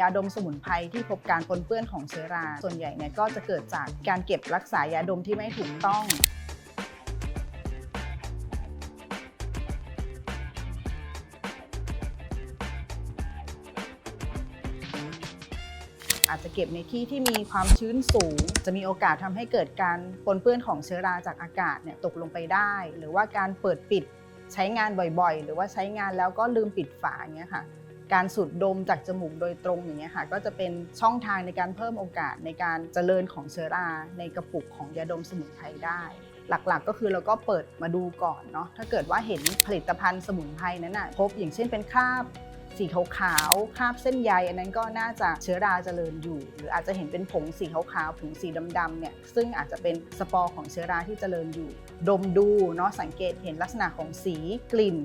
ยาดมสมุนไพรที่พบการปนเปื้อนของเชื้อรา ส่วนใหญ่เนี่ยก็จะเกิดจากการเก็บรักษายาดมที่ไม่ถูกต้องอาจจะเก็บในที่ที่มีความชื้นสูง จะมีโอกาสทำให้เกิดการปนเปื้อนของเชื้อราจากอากาศเนี่ยตกลงไปได้ หรือว่าการเปิดปิดใช้งานบ่อยๆ หรือว่าใช้งานแล้วก็ลืมปิดฝาอย่างเงี้ยค่ะ การสูดดมจากจมูกโดยตรงอย่างเงี้ยค่ะก็จะเป็นช่องทางในการเพิ่มโอกาสในการเจริญของเชื้อราในกระปุกของยาดมสมุนไพรได้ หลักๆ ก็คือเราก็เปิดมาดูก่อนเนาะถ้าเกิดว่าเห็นผลิตภัณฑ์สมุนไพรนั้นน่ะพบอย่างเช่นเป็นคราบสีขาวๆคราบเส้นใยอันนั้นก็น่าจะเชื้อราเจริญอยู่ หรืออาจจะเห็นเป็นผงสีขาวๆผงสีดำๆเนี่ยซึ่งอาจจะเป็นสปอร์ของเชื้อราที่เจริญอยู่ ดมดูเนาะสังเกตเห็นลักษณะของสีกลิ่น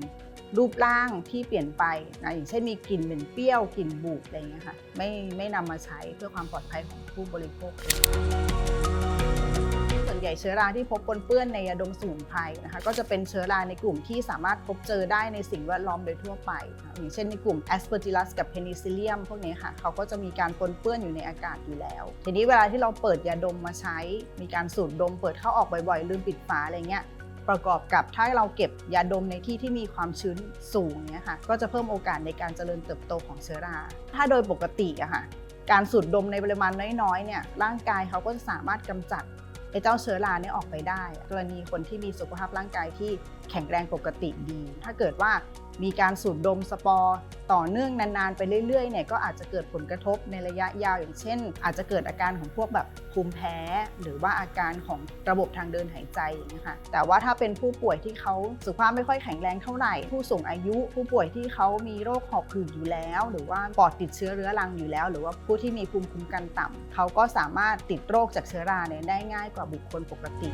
รูปร่างที่เปลี่ยนไปนะอย่างเช่นมีกลิ่นเหม็นเปรี้ยวกลิ่นบูดอะไรอย่างเงี้ยค่ะไม่ไม่นำมาใช้เพื่อความปลอดภัยของผู้บริโภคเองส่วนใหญ่เชื้อราที่พบปนเปื้อนในยาดมสมุนไพรนะคะก็จะเป็นเชื้อราในกลุ่มที่สามารถพบเจอได้ในสิ่งแวดล้อมโดยทั่วไป อย่างเช่นในกลุ่ม Aspergillus กับ Penicillium พวกนี้ค่ะเขาก็จะมีการปนเปื้อนอยู่ในอากาศอยู่แล้ว ทีนี้เวลาที่เราเปิดยาดมมาใช้ มีการสูดดมเปิดเข้าออกบ่อยๆ ลืมปิดฝาอะไรเงี้ย ประกอบกับถ้าเราเก็บยาดมในที่ที่มีความชื้นสูงเนี่ยค่ะก็จะเพิ่มโอกาสในการเจริญเติบโตของเชื้อรา ถ้าโดยปกติอะค่ะการสูดดมในปริมาณน้อยๆเนี่ยร่างกายเขาก็จะสามารถกำจัดไอ้เจ้าเชื้อราเนี่ยออกไปได้ กรณีคนที่มีสุขภาพร่างกายที่แข็งแรงปกติดี ถ้าเกิดว่ามีการสูดดมสปอร์ต่อเนื่องนานๆ ไปเรื่อยๆเนี่ยก็อาจจะเกิดผลกระทบในระยะยาวอย่างเช่น อาจจะเกิดอาการของพวกแบบภูมิแพ้ หรือว่าอาการของระบบทางเดินหายใจอย่างนี้ค่ะแต่ว่าถ้าเป็นผู้ป่วยที่เขาสุขภาพไม่ค่อยแข็งแรงเท่าไหร่ ผู้สูงอายุผู้ป่วยที่เขามีโรคหอบหืดอยู่แล้ว หรือว่าปอดติดเชื้อเรื้อรังอยู่แล้ว หรือว่าผู้ที่มีภูมิคุ้มกันต่ำเขาก็สามารถติดโรคจากเชื้อราเนี่ยได้ง่ายกว่าบุคคลปกติ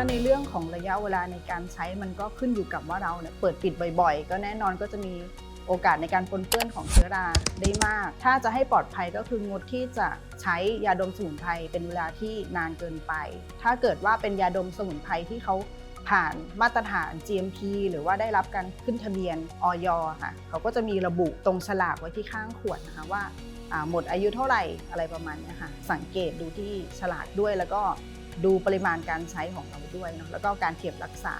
ถ้าในเรื่องของระยะเวลาในการใช้มันก็ขึ้นอยู่กับว่าเราเนี่ยเปิดปิดบ่อยๆ ก็แน่นอนก็จะมีโอกาสในการปนเปื้อนของเชื้อราได้มาก ถ้าจะให้ปลอดภัยก็คืองดที่จะใช้ยาดมสมุนไพรเป็นเวลาที่นานเกินไป ถ้าเกิดว่าเป็นยาดมสมุนไพรที่เขาผ่านมาตรฐาน GMP หรือว่าได้รับการขึ้นทะเบียนออยค่ะ เขาก็จะมีระบุตรงฉลากไว้ที่ข้างขวดนะคะว่าหมดอายุเท่าไหร่อะไรประมาณนี้ค่ะ สังเกตดูที่ฉลากด้วยแล้วก็ ดูปริมาณการใช้ของเราด้วยเนาะแล้วก็การเทียบรักษา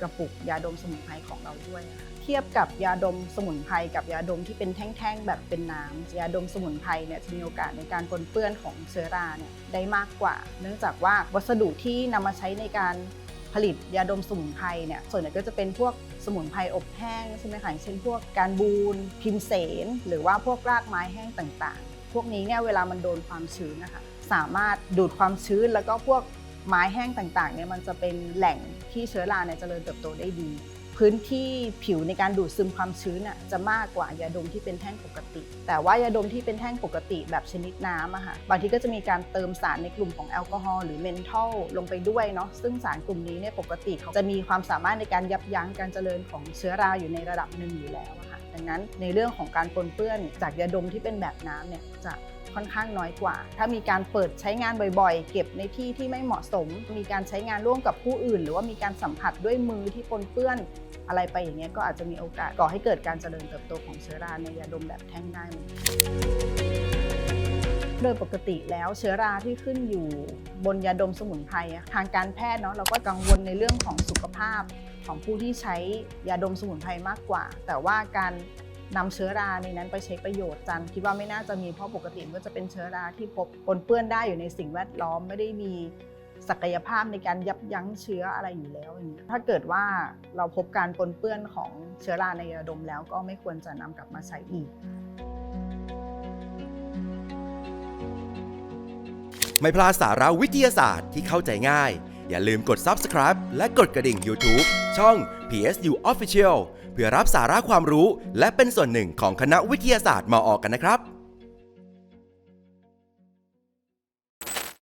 กระปุกยาดมสมุนไพรของเราด้วยนะคะเทียบกับยาดมสมุนไพรกับยาดมที่เป็นแท่งๆ แบบเป็นน้ำยาดมสมุนไพรเนี่ยจะมีโอกาสในการปนเปื้อนของเชื้อราเนี่ยได้มากกว่า เนื่องจากว่าวัสดุที่นำมาใช้ในการผลิตยาดมสมุนไพรเนี่ยส่วนใหญ่ก็จะเป็นพวกสมุนไพรอบแห้งใช่ไหมคะอย่างเช่นพวกการบูนพิมเสน หรือว่าพวกรากไม้แห้งต่างๆ พวกนี้เนี่ยเวลามันโดนความชื้นนะคะ สามารถดูดความชื้น แล้วก็พวกไม้แห้งต่างๆเนี่ยมันจะเป็นแหล่งที่เชื้อราเนี่ยเจริญเติบโตได้ดี พื้นที่ผิวในการดูดซึมความชื้นน่ะจะมากกว่ายาดมที่เป็นแท่งปกติ แต่ว่ายาดมที่เป็นแท่งปกติแบบชนิดน้ำอะค่ะบางทีก็จะมีการเติมสารในกลุ่มของแอลกอฮอล์หรือเมนทอลลงไปด้วยเนาะซึ่งสารกลุ่มนี้เนี่ยปกติเขาจะมีความสามารถในการยับยั้งการเจริญของเชื้อราอยู่ในระดับหนึ่งอยู่แล้วอะค่ะดังนั้นในเรื่องของการปนเปื้อนจากยาดมที่เป็นแบบน้ำเนี่ยจะ ค่อนข้างน้อยกว่า ถ้ามีการเปิดใช้งานบ่อยๆ เก็บในที่ที่ไม่เหมาะสม มีการใช้งานร่วมกับผู้อื่น หรือว่ามีการสัมผัสด้วยมือที่ปนเปื้อนอะไรไปอย่างเงี้ยก็อาจจะมีโอกาสก่อให้เกิดการเจริญเติบโตของเชื้อราในยาดมแบบแท่งได้เหมือนกันโดยปกติแล้วเชื้อราที่ขึ้นอยู่บนยาดมสมุนไพรอะทางการแพทย์เนาะเราก็กังวลในเรื่องของสุขภาพของผู้ที่ใช้ยาดมสมุนไพรมากกว่า แต่ว่าการ นำเชื้อราในนั้นไปใช้ประโยชน์จันคิดว่าไม่น่าจะมีเพราะปกติมันก็จะเป็นเชื้อราที่พบปนเปื้อนได้อยู่ในสิ่งแวดล้อมไม่ได้มีศักยภาพในการยับยั้งเชื้ออะไรอยู่แล้วอย่างเงี้ถ้าเกิดว่าเราพบการปนเปื้อนของเชื้อราในยาดมแล้วก็ไม่ควรจะนำกลับมาใช้อีก ไม่พลาดสาระวิทยาศาสตร์ที่เข้าใจง่าย อย่าลืมกด subscribe และกดกระดิ่ง YouTube ช่อง PSU Official เพื่อรับสาระความรู้และเป็นส่วนหนึ่งของคณะวิทยาศาสตร์มออกกันนะครับ